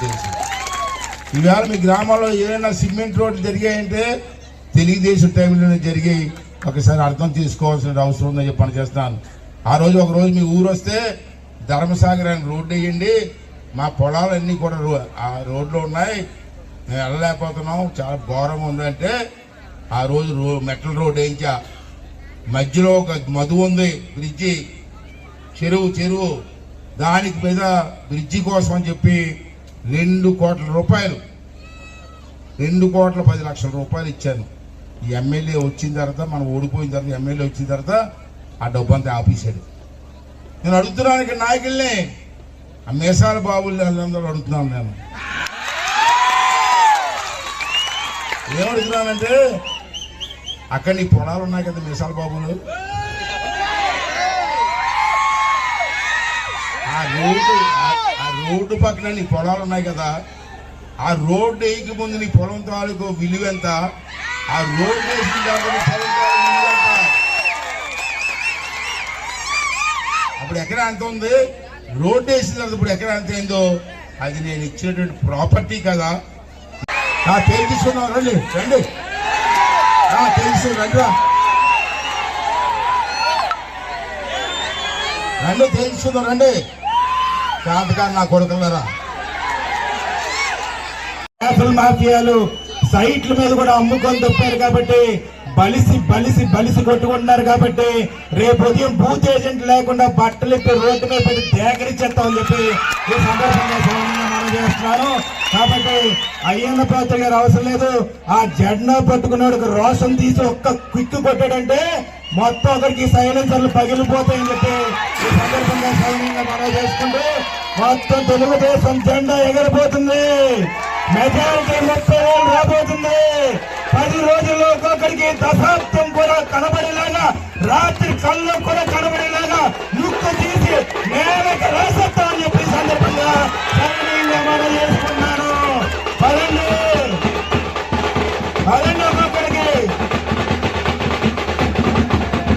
తెలుసు. ఈవేళ మీ గ్రామాల్లో ఏదైనా సిమెంట్ రోడ్లు జరిగాయంటే తెలుగుదేశం టైంలోనే జరిగాయి. ఒకసారి అర్థం చేసుకోవాల్సిన అవసరం ఉందని చెప్పి పనిచేస్తాను ఆ రోజు ఒక రోజు మీ ఊరు వస్తే ధర్మసాగర్ అని రోడ్డు వేయండి. మా పొలాలన్నీ కూడా రో- ఆ రోడ్లో ఉన్నాయి. మేము వెళ్ళలేకపోతున్నాం. చాలా ఘోరంగా ఉందంటే ఆ రోజు రో మెటల్ రోడ్ వేయించా. మధ్యలో ఒక మధు ఉంది బ్రిడ్జి. చెరువు చెరువు. దానికి మీద బ్రిడ్జి కోసం అని చెప్పి రెండు కోట్ల రూపాయలు. రెండు కోట్ల పది లక్షల రూపాయలు ఇచ్చాను. ఈ ఎమ్మెల్యే వచ్చిన తర్వాత మనం ఓడిపోయిన తర్వాత ఎమ్మెల్యే వచ్చిన తర్వాత ఆ డబ్బు అంతా ఆపేశాడు. నేను అడుగుతున్నాను ఇక్కడ నాయకుల్ని ఆ మేసాల బాబుల్ని అందరూ అడుగుతున్నాను నేను. ఏమడుగుతున్నానంటే అక్కడ నీ పొలాలు ఉన్నాయి కదా మీసాల బాబులు. ఆ రేటు రోడ్డు పక్కన నీ పొలాలు ఉన్నాయి కదా ఆ రోడ్డు వేయక ముందు నీ పొలం తాలూకు విలువ ఎంత? ఆ రోడ్డు వేసిన తర్వాత తాలూకు అప్పుడు ఎక్కడ ఎంత ఉంది? రోడ్డు వేసిన తర్వాత ఇప్పుడు ఎక్కడ ఎంత అయిందో? అది నేను ఇచ్చినటువంటి ప్రాపర్టీ కదా. నా పేరు తీసుకున్నావు రండి రండి. నా తెలుసు రండి రండి తెలుసుకుందాం రండి. కాంతకారు నా కొడుకులరా గ్యాసుల మాఫియాలు సైట్ల మీద కూడా అమ్ముకొని తప్పారు కాబట్టి బలిసి బలిసి బలిసి కొట్టుకుంటున్నారు కాబట్టి రేపు ఉదయం బూత్ ఏజెంట్ లేకుండా బట్టలు ఇప్పి రోడ్డు మీద పెట్టి సేకరించేస్తామని చెప్పి ఈ సందర్భంగా మనం చేస్తున్నాను. కాబట్టి అయ్యన్న పాత్ర గారు అవసరం లేదు. ఆ జెండా పట్టుకున్నాడు రోషం తీసి ఒక్క క్విక్ కొట్టాడంటే మొత్తం ఒకరికి సైలెన్సర్లు పగిలిపోతాయని చెప్పి ఈ సందర్భంగా సౌమ్యంగా మనం చేసుకుంటూ మొత్తం తెలుగుదేశం జెండా ఎగరబోతుంది. మెజారిటీ ముప్పై వేలు రాబోతుంది. పది రోజుల్లో ఒక్కొక్కరికి దశాబ్దం కూడా కనబడేలాగా రాత్రి కళ్ళు కూడా కనబడి